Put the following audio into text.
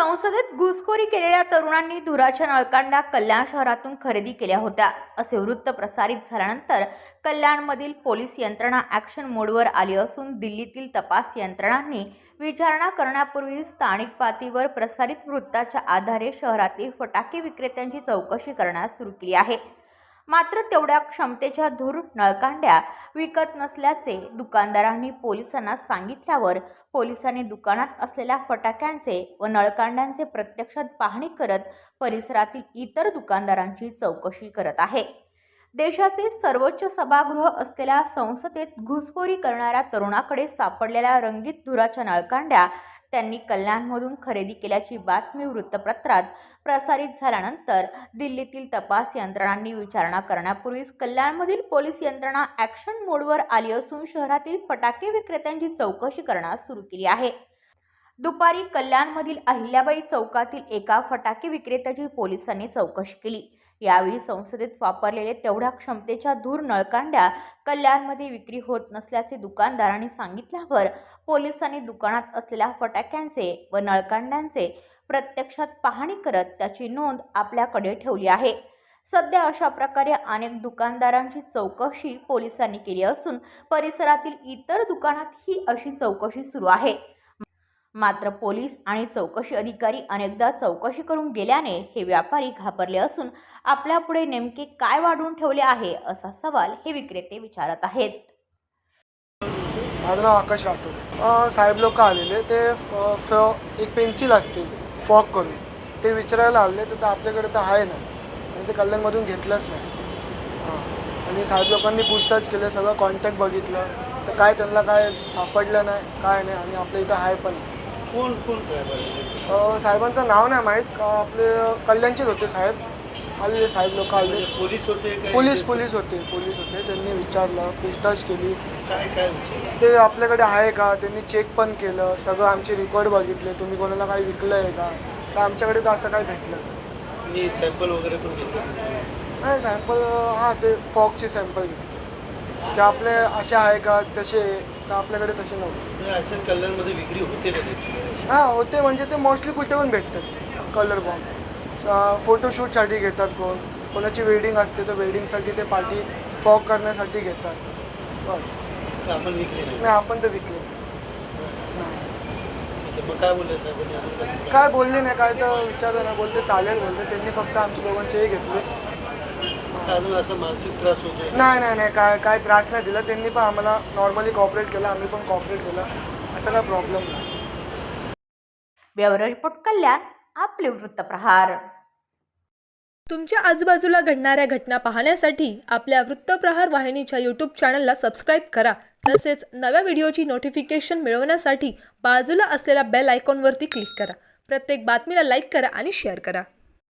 संसदेत घुसखोरी केलेल्या तरुणांनी धुराच्या नळकांडा कल्याण शहरातून खरेदी केल्या होत्या. असे वृत्त प्रसारित झाल्यानंतर कल्याणमधील पोलीस यंत्रणा ॲक्शन मोडवर आली असून दिल्लीतील तपास यंत्रणांनी विचारणा करण्यापूर्वी स्थानिक पातळीवर प्रसारित वृत्ताच्या आधारे शहरातील फटाके विक्रेत्यांची चौकशी करण्यास सुरू केली आहे. मात्र तेवढ्या क्षमतेच्या धूर नळकांड्या विकत नसल्याचे दुकानदारांनी पोलिसांना सांगितल्यावर पोलिसांनी दुकानात असलेल्या फटाक्यांचे व नळकांड्यांचे प्रत्यक्षात पाहणी करत परिसरातील इतर दुकानदारांची चौकशी करत आहे. देशाचे सर्वोच्च सभागृह असलेल्या संसदेत घुसखोरी करणाऱ्या तरुणाकडे सापडलेल्या रंगीत धुराच्या नळकांड्या त्यांनी कल्याणमधून खरेदी केल्याची बातमी वृत्तपत्रात प्रसारित झाल्यानंतर दिल्लीतील तपास यंत्रणांनी विचारणा करण्यापूर्वीच कल्याणमधील पोलीस यंत्रणा ॲक्शन मोडवर आली असून शहरातील फटाके विक्रेत्यांची चौकशी करण्यास सुरू केली आहे. दुपारी कल्याणमधील अहिल्याबाई चौकातील एका फटाके विक्रेत्याची पोलिसांनी चौकशी केली. यावेळी संसदेत वापरलेले तेवढ्या क्षमतेच्या धूर नळकांड्या कल्याणमध्ये विक्री होत नसल्याचे दुकानदारांनी सांगितल्यावर पोलिसांनी दुकानात असलेल्या फटाक्यांचे व नळकांड्यांचे प्रत्यक्षात पाहणी करत त्याची नोंद आपल्याकडे ठेवली आहे. सध्या अशा प्रकारे अनेक दुकानदारांची चौकशी पोलिसांनी केली असून परिसरातील इतर दुकानात ही अशी चौकशी सुरू आहे. मात्र पोलीस आणि चौकशी अधिकारी अनेकदा चौकशी करून गेल्याने हे व्यापारी घाबरले असून आपल्यापुढे नेमके काय वाढवून ठेवले आहे असा सवाल हे विक्रेते विचारत आहेत. माझं नाव आकाश राठोड. साहेब लोक आलेले ते फ- फ- एक पेन्सिल असते फॉक करून. ते विचारायला आले तर आपल्याकडे तर आहे ना. आणि ते कल्याणमधून घेतलंच नाही. आणि साहेब लोकांनी पूछताछ केलं सगळं कॉन्टॅक्ट बघितलं. तर काय त्यांना काय सापडलं नाही काय नाही आणि आपल्या इथं आहे पण. कोण कोण साहेब अ, साहेबांचं नाव नाही माहीत. का आपले कल्याणचेच होते साहेब. आलेले साहेब लोक आले. म्हणजे पोलीस होते काय पोलीस पोलीस होते पोलीस होते. त्यांनी विचारलं पूछताछ केली. काय काय विचारलं? ते आपल्याकडे आहे का? त्यांनी चेक पण केलं. सगळं आमचे रेकॉर्ड बघितले. तुम्ही कोणाला काही विकलं आहे का? तर आमच्याकडे तर असं काही भेटलं नाही. सॅम्पल वगैरे पण घेतलं? नाही सॅम्पल हां ते फॉकचे सॅम्पल घेतले. की आपले असे आहे का? तसे आहे, तर आपल्याकडे तसे नव्हते. कल्याणमध्ये विक्री होते का त्याची हां होते. म्हणजे ते मोस्टली कुठे पण भेटतात. कलर बॉम्ब फोटोशूटसाठी घेतात कोण. कोणाची वेडिंग असते तर वेडिंगसाठी ते पार्टी फॉक करण्यासाठी घेतात. बस. तर आपण विक्री नाही? नाही आपण तर विकले नाही. मग काय बोलले साहेबांनी? आम्हाला? काय बोलले नाही काय तर विचारलं ना. बोलते चालेल बोलते त्यांनी फक्त आमच्या दोघांचे हे घेतले. अजून असं मानसिक त्रास होतोय? नाही नाही नाही. काय काय त्रास नाही दिला. त्यांनी पण आम्हाला नॉर्मली कॉपरेट केलं. आम्ही पण कॉपरेट केलं. असं काय प्रॉब्लेम नाही. Bureau report Kalyan. आपले वृत्तप्रहार तुमच्या आजूबाजूला घडणाऱ्या घटना पाहण्यासाठी आपल्या वृत्तप्रहार वाहिनीच्या यूट्यूब चॅनलला सबस्क्राईब करा. तसेच नव्या व्हिडिओची नोटिफिकेशन मिळवण्यासाठी बाजूला असलेल्या बेल आयकॉनवरती क्लिक करा. प्रत्येक बातमीला लाईक करा आणि शेअर करा.